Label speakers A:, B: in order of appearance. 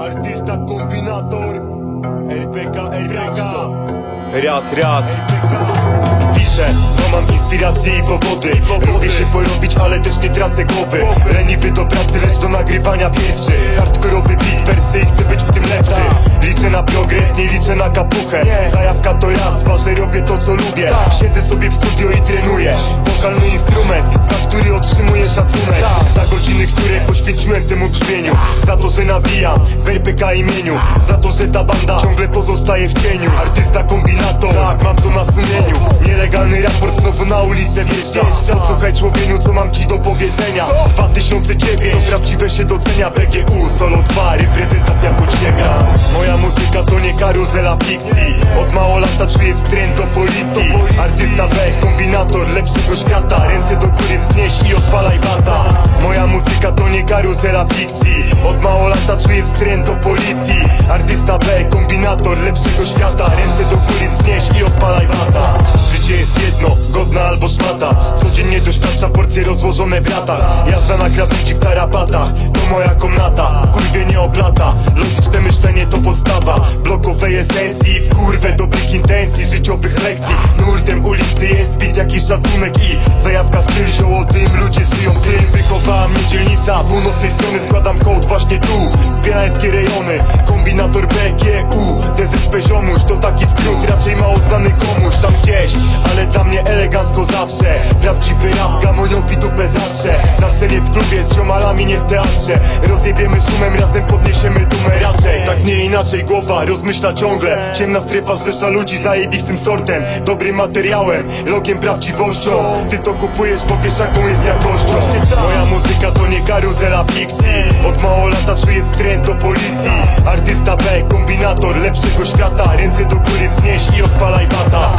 A: Artysta, kombinator RPK, RPK Raz, raz Piszę, to mam inspiracje i powody. Lubię się porobić, ale też nie tracę głowy. Leniwy do pracy, lecz do nagrywania pierwszy. Hardkorowy beat, wersy i chcę być w tym lepszy. Liczę na progres, nie liczę na kapuchę. Zajawka to raz, dwa, że robię to co lubię. Siedzę sobie w studio i trenuję. Wokalny instrument, za który otrzymuję szacunek. Za godziny, Za to, że nawijam w RPK imieniu. Za to, że ta banda ciągle pozostaje w cieniu. Artysta kombinator, tak, mam to na sumieniu. Nielegalny raport znowu na ulicę wjeżdża. Posłuchaj człowieniu, co mam ci do powiedzenia. 2009, to prawdziwe się docenia. BGU, solo 2, reprezentacja podziemia. Moja muzyka to nie karuzela fikcji. Od mało lata czuję wstręt do policji. Artysta B, kombinator lepszego świata. Ręce do góry wznieś i odpalaj bata muzyka to nie karuzela fikcji. Od mało lata czuję wstręt do policji. Artysta B, kombinator lepszego świata. Ręce do góry wznieś i odpalaj bata. Życie jest jedno, godna albo szmata. Codziennie doświadcza porcje rozłożone w latach. Jazda na krawędzi w tarapatach To moja komnata, w nie oplata Logiczne myślenie to podstawa. Blokowej esencji, w kurwę dobrych intencji Życiowych lekcji, nurtem ulicy jest bit Jakiś szacunek i zajawka styl Zioło dym, ludzie żyją tym Wychowała mnie dzielnica, północnej strony składam hołd właśnie tu. Bielańskie rejony, kombinator BGU DZP ziomuś to taki skrót, raczej mało znany komuś Tam gdzieś, ale dla mnie elegancko zawsze Prawdziwy rap, gamoniowi dupę zatrze Na scenie w klubie z ziomalami, nie w teatrze. Rozjebiemy szumem, razem podniesiemy dumę raczej. Tak nie inaczej głowa rozmyśla ciągle. Ciemna strefa zrzesza ludzi zajebistym sortem. Dobrym materiałem, logiem prawdziwością. Ty to kupujesz, bo wiesz jaką jest jakością. Moja muzyka to nie karuzela fikcji. Od mało lata czuję wstręt do policji. Artysta B, kombinator lepszego świata. Ręce do góry wznieś i odpalaj bata